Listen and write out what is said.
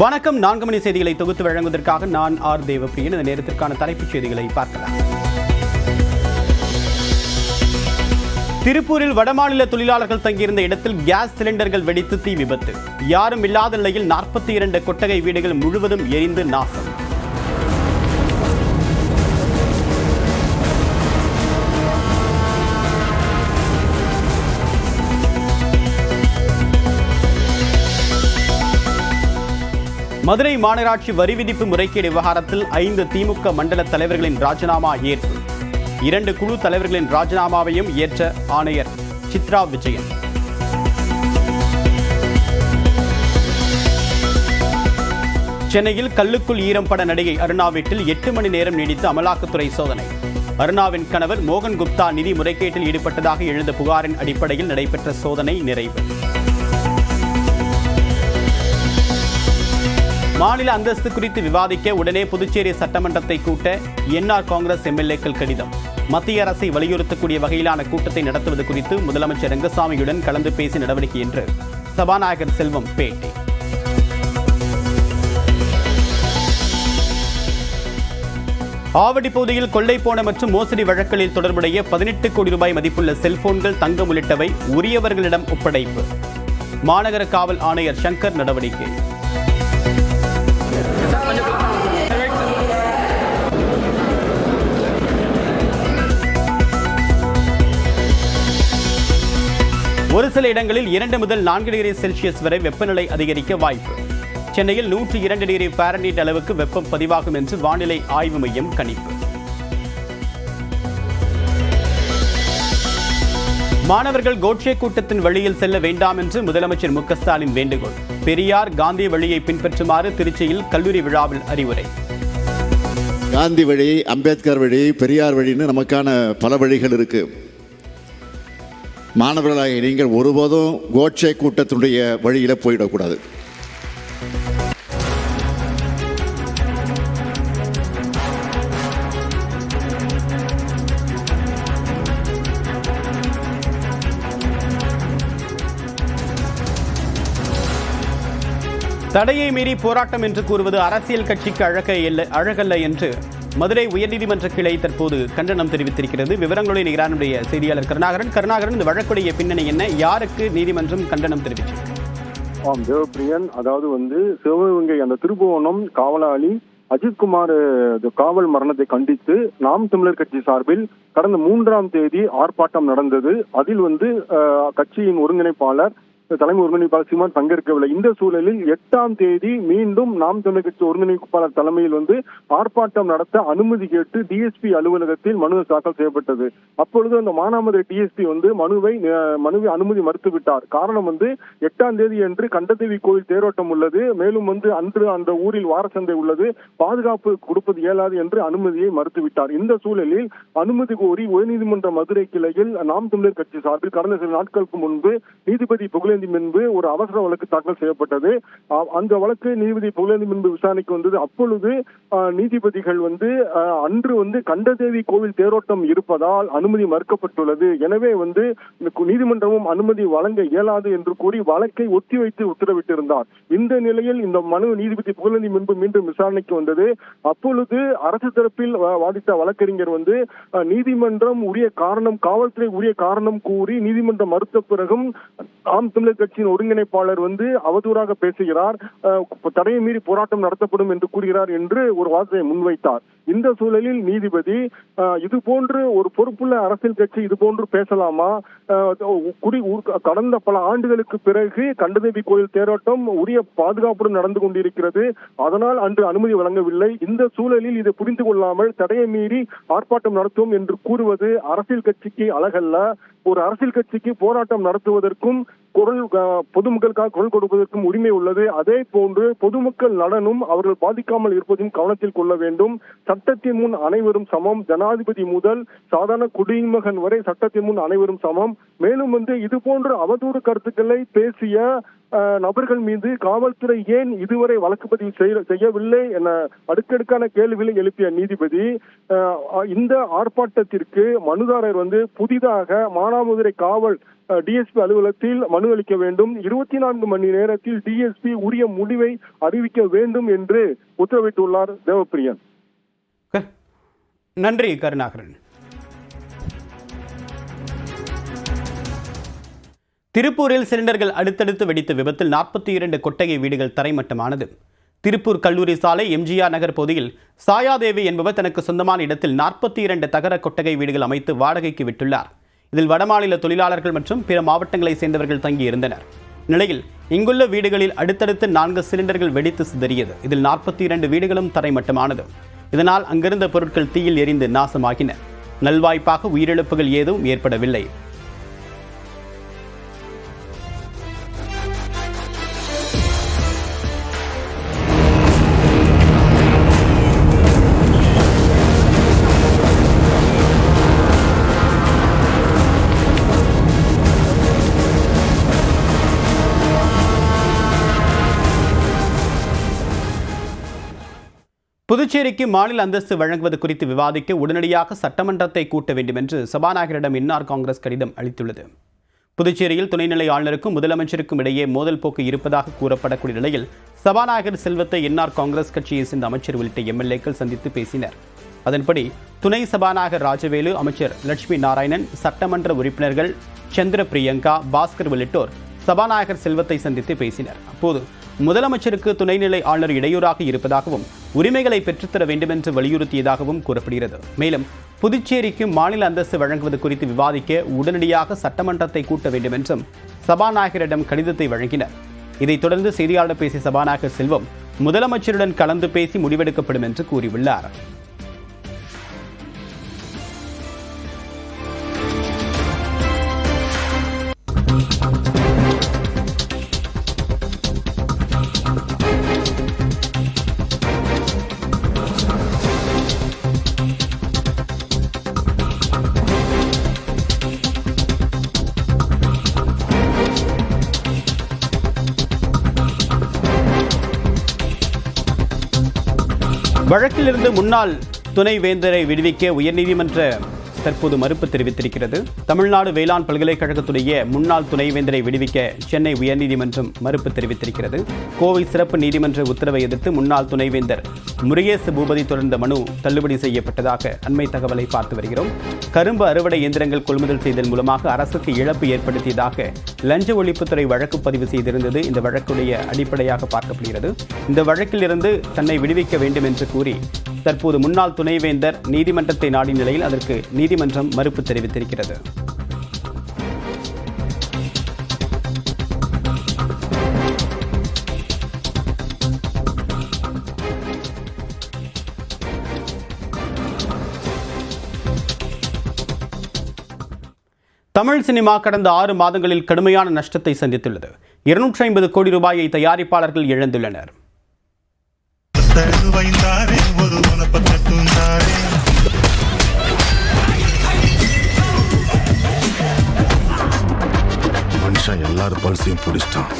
வணக்கம். நான்கு மணி செய்திகளை தொகுத்து வழங்குவதற்காக நான் ஆர் தேவப்பிரியன். இந்த நேரத்திற்கான தலைப்புச் செய்திகளை பார்க்கலாம். திருப்பூரில் வடமாநில தொழிலாளர்கள் தங்கியிருந்த இடத்தில் கேஸ் சிலிண்டர்கள் வெடித்து தீ விபத்து. யாரும் இல்லாத நிலையில் நாற்பத்தி இரண்டு கொட்டகை வீடுகள் முழுவதும் எரிந்து நாசம். மதுரை மாநகராட்சி வரி விதிப்பு முறைகேடு விவகாரத்தில் ஐந்து திமுக மண்டல தலைவர்களின் ராஜினாமா ஏற்பு. இரண்டு குழு தலைவர்களின் ராஜினாமாவையும் ஏற்ற ஆணையர் சித்ரா விஜயன். சென்னையில் கல்லுக்குள் ஈரம் பட நடிகை அருணா வீட்டில் எட்டு மணி நேரம் நீடித்த அமலாக்கத்துறை சோதனை. அருணாவின் கணவர் மோகன் குப்தா நிதி முறைகேட்டில் ஈடுபட்டதாக எழுந்த புகாரின் அடிப்படையில் நடைபெற்ற சோதனை நிறைவு. மாநில அந்தஸ்து குறித்து விவாதிக்க உடனே புதுச்சேரி சட்டமன்றத்தை கூட்ட என்ஆர் காங்கிரஸ் எம்எல்ஏக்கள் கடிதம். மத்திய அரசை வலியுறுத்தக்கூடிய வகையிலான கூட்டத்தை நடத்துவது குறித்து முதலமைச்சர் ரங்கசாமியுடன் கலந்து பேசி நடவடிக்கை என்று சபாநாயகர் செல்வம் பேட்டி. ஆவடி பகுதியில் கொள்ளை போன மற்றும் மோசடி வழக்குகளில் தொடர்புடைய பதினெட்டு கோடி ரூபாய் மதிப்புள்ள செல்போன்கள் தங்கம் உள்ளிட்டவை உரியவர்களிடம் ஒப்படைப்பு. மாநகர காவல் ஆணையர் சங்கர் நடவடிக்கை. சில இடங்களில் இரண்டு முதல் நான்கு டிகிரி செல்சியஸ் வரை வெப்பநிலை அதிகரிக்க வாய்ப்பு. சென்னையில் நூற்றி இரண்டு டிகிரி பாரன்ஹீட் அளவுக்கு வெப்பம் பதிவாகும் என்று வானிலை ஆய்வு மையம் கணிப்பு. மாணவர்கள் கோட்சே கூட்டத்தின் வழியில் செல்ல வேண்டாம் என்று முதலமைச்சர் மு ஸ்டாலின் வேண்டுகோள். பெரியார் காந்தி வழியை பின்பற்றுமாறு திருச்சியில் கல்லூரி விழாவில் அறிவுரை. காந்தி வழி அம்பேத்கர் வழி பெரியார் வழின்னு நமக்கான பல வழிகள் இருக்குது மாணவர்களாக நீங்கள் ஒருபோதும் கோட்சே கூட்டத்தினுடைய வழியில் போயிடக்கூடாது. தடையை மீறி போராட்டம் என்று கூறுவது அரசியல் கட்சிக்கு அழக இல்லை அழகல்ல என்று மதுரை உயர்நீதிமன்ற கிளை தற்போது கண்டனம் தெரிவித்திருக்கிறது. விவரங்களுடைய நிகரானுடைய செய்தியாளர் கருணாகரன். கருணாகரன் இந்த வழக்குடைய பின்னணி என்ன? யாருக்கு நீதிமன்றம் கண்டனம் தெரிவிச்சிருக்கு ஆம் தேவப்பிரியன் அதாவது வந்து சிவகங்கை அந்த திருபுவனம் காவலாளி அஜித்குமார் காவல் மரணத்தை கண்டித்து நாம் தமிழர் கட்சி சார்பில் கடந்த மூன்றாம் தேதி ஆர்ப்பாட்டம் நடந்தது. அதில் வந்து கட்சியின் ஒருங்கிணைப்பாளர் தலைமை ஒருங்கிணைப்பாளர் சீமான் பங்கேற்கவில்லை. இந்த சூழலில் எட்டாம் தேதி மீண்டும் நாம் தமிழர் கட்சி ஒருங்கிணைப்பாளர் தலைமையில் வந்து ஆர்ப்பாட்டம் நடத்த அனுமதி கேட்டு டிஎஸ்பி அலுவலகத்தில் மனு தாக்கல் செய்யப்பட்டது. அப்பொழுது அந்த மானாமதுரை டிஎஸ்பி வந்து மனுவை மனுவை அனுமதி மறுத்துவிட்டார். காரணம் வந்து எட்டாம் தேதி என்று கண்டதேவி கோயில் தேரோட்டம் உள்ளது. மேலும் வந்து அன்று அந்த ஊரில் வாரசந்தை உள்ளது. பாதுகாப்பு கொடுப்பது இயலாது என்று அனுமதியை மறுத்துவிட்டார். இந்த சூழலில் அனுமதி கோரி உயர்நீதிமன்ற மதுரை கிளையில் நாம் தமிழர் கட்சி சார்பில் கடந்த சில நாட்களுக்கு முன்பு நீதிபதி புகழேந்தி முன்பு ஒரு அவசர வழக்கு தாக்கல் செய்யப்பட்டது. அந்த வழக்கு நீதிபதி புகழேந்தி முன்பு விசாரணைக்கு வந்தது. அப்பொழுது நீதிபதிகள் வந்து அன்று வந்து கண்டதேவி கோவில் தேரோட்டம் இருப்பதால் அனுமதி மறுக்கப்பட்டுள்ளது. எனவே வந்து நீதிமன்றமும் அனுமதி வழங்க இயலாது என்று கூறி வழக்கை ஒத்திவைத்து உத்தரவிட்டிருந்தார். இந்த நிலையில் இந்த மனு நீதிபதி புகழேந்தி முன்பு மீண்டும் விசாரணைக்கு வந்தது. அப்பொழுது அரசு தரப்பில் வாதித்த வழக்கறிஞர் வந்து நீதிமன்றம் உரிய காரணம் காவல்துறை உரிய காரணம் கூறி நீதிமன்றம் மறுத்த பிறகும் ஆம் தமிழர் கட்சியின் ஒருங்கிணைப்பாளர் வந்து அவதூறாக பேசுகிறார் தடையை மீறி போராட்டம் நடத்தப்படும் என்று கூறுகிறார் என்று ஒரு வார்த்தையை முன்வைத்தார். இந்த சூழலில் நீதிபதி இது போன்று ஒரு பொறுப்புள்ள அரசியல் கட்சி இது போன்று பேசலாமா? குடி கடந்த பல ஆண்டுகளுக்கு பிறகு கண்டதேவி கோயில் தேரோட்டம் உரிய பாதுகாப்புடன் நடந்து கொண்டிருக்கிறது. அதனால் அன்று அனுமதி வழங்கவில்லை. இந்த சூழலில் இதை புரிந்து கொள்ளாமல் தடையை மீறி ஆர்ப்பாட்டம் நடத்துவோம் என்று கூறுவது அரசியல் கட்சிக்கு அழகல்ல. ஒரு அரசியல் கட்சிக்கு போராட்டம் நடத்துவதற்கும் குரல் பொதுமக்களுக்காக குரல் கொடுப்பதற்கும் உரிமை உள்ளது. அதே போன்று பொதுமக்கள் நலனும் அவர்கள் பாதிக்காமல் இருப்பதையும் கவனத்தில் கொள்ள வேண்டும். சட்டத்தின் முன் அனைவரும் சமம். ஜனாதிபதி முதல் சாதாரண குடிமகன் வரை சட்டத்தின் முன் அனைவரும் சமம். மேலும் வந்து இது போன்ற அவதூறு கருத்துக்களை பேசிய நபர்கள் மீது காவல்துறை ஏன் இதுவரை வழக்கு பதிவு செய்ய- செய்யவில்லை என அடுக்கடுக்கான கேள்விகளை எழுப்பிய நீதிபதி இந்த ஆர்ப்பாட்டத்திற்கு மனுதாரர் வந்து புதிதாக மானாமதுரை காவல் டிஎஸ்பி அலுவலகத்தில் மனு அளிக்க வேண்டும். இருபத்தி நான்கு மணி நேரத்தில் டிஎஸ்பி உரிய முடிவை அறிவிக்க வேண்டும் என்று உத்தரவிட்டுள்ளார் தேவப்பிரியன். க- நன்றி கருணாகரன். திருப்பூரில் சிலிண்டர்கள் அடுத்தடுத்து வெடித்த விபத்தில் நாற்பத்தி இரண்டு கொட்டகை வீடுகள் தரைமட்டமானது. திருப்பூர் கல்லூரி சாலை எம்ஜிஆர் நகர் பகுதியில் சாயாதேவி என்பவர் தனக்கு சொந்தமான இடத்தில் நாற்பத்தி இரண்டு தகர கொட்டகை வீடுகள் அமைத்து வாடகைக்கு விட்டுள்ளார். இதில் வடமாநில தொழிலாளர்கள் மற்றும் பிற மாவட்டங்களைச் சேர்ந்தவர்கள் தங்கியிருந்தனர். நிலையில் இங்குள்ள வீடுகளில் அடுத்தடுத்து நான்கு சிலிண்டர்கள் வெடித்து சிதறியது. இதில் நாற்பத்தி இரண்டு வீடுகளும் தரைமட்டமானது. இதனால் அங்கிருந்த பொருட்கள் தீயில் எரிந்து நாசமாகின. நல்வாய்ப்பாக உயிரிழப்புகள் ஏதும் ஏற்படவில்லை. புதுச்சேரிக்கு மாநில அந்தஸ்து வழங்குவது குறித்து விவாதிக்க உடனடியாக சட்டமன்றத்தை கூட்ட வேண்டும் என்று சபாநாயகரிடம் இன்னார் காங்கிரஸ் கடிதம் அளித்துள்ளது. புதுச்சேரியில் துணைநிலை ஆளுநருக்கும் முதலமைச்சருக்கும் இடையே மோதல் போக்கு இருப்பதாக கூறப்படக்கூடிய நிலையில் சபாநாயகர் செல்வத்தை என்ஆர் காங்கிரஸ் கட்சியை சேர்ந்த அமைச்சர் உள்ளிட்ட எம்எல்ஏக்கள் சந்தித்து பேசினர். அதன்படி துணை சபாநாயகர் ராஜவேலு அமைச்சர் லட்சுமி நாராயணன் சட்டமன்ற உறுப்பினர்கள் சந்திர பிரியங்கா பாஸ்கர் உள்ளிட்டோர் சபாநாயகர் செல்வத்தை சந்தித்து பேசினர். அப்போது முதலமைச்சருக்கு துணைநிலை ஆளுநர் இடையூறாக இருப்பதாகவும் உரிமைகளை பெற்றுத்தர வேண்டும் என்று வலியுறுத்தியதாகவும் கூறப்படுகிறது. மேலும் புதுச்சேரிக்கு மாநில அந்தஸ்து வழங்குவது குறித்து விவாதிக்க உடனடியாக சட்டமன்றத்தை கூட்ட வேண்டும் என்றும் சபாநாயகரிடம் கடிதத்தை வழங்கினர். இதைத் தொடர்ந்து செய்தியாளர் பேசிய சபாநாயகர் செல்வம் முதலமைச்சருடன் கலந்து பேசி முடிவெடுக்கப்படும் என்று கூறியுள்ளார். வழக்கிலிருந்து முன்னாள் துணை வேந்தரை விடுவிக்க உயர்நீதிமன்ற தற்போது மறுப்பு தெரிவித்திருக்கிறது. தமிழ்நாடு வேளாண் பல்கலைக்கழகத்துடைய முன்னாள் துணைவேந்தரை விடுவிக்க சென்னை உயர்நீதிமன்றம் மறுப்பு தெரிவித்திருக்கிறது. கோவை சிறப்பு நீதிமன்ற உத்தரவை எதிர்த்து முன்னாள் துணைவேந்தர் முருகேச பூபதி தொடர்ந்த மனு தள்ளுபடி செய்யப்பட்டதாக அண்மை தகவலை பார்த்து வருகிறோம். கரும்பு அறுவடை இயந்திரங்கள் கொள்முதல் செய்தல் மூலமாக அரசுக்கு இழப்பு ஏற்படுத்தியதாக லஞ்ச ஒழிப்புத்துறை வழக்கு பதிவு செய்திருந்தது. இந்த வழக்குடைய அடிப்படையாக பார்க்கப்படுகிறது. இந்த வழக்கிலிருந்து தன்னை விடுவிக்க வேண்டும் என்று கூறி தற்போது முன்னாள் துணைவேந்தர் நீதிமன்றத்தை நாடிய நிலையில் அதற்கு நீதிமன்றம் மறுப்பு தெரிவித்திருக்கிறது. தமிழ் சினிமா கடந்த ஆறு மாதங்களில் கடுமையான நஷ்டத்தை சந்தித்துள்ளது. இருநூற்றி ஐம்பது கோடி ரூபாயை தயாரிப்பாளர்கள் இழந்துள்ளனர். தருவைந்தாரே ஒரு உனப்ப தட்டுந்தாரே. மனுஷன் எல்லாரும் பல்சையும் பிடிச்சிட்டான்.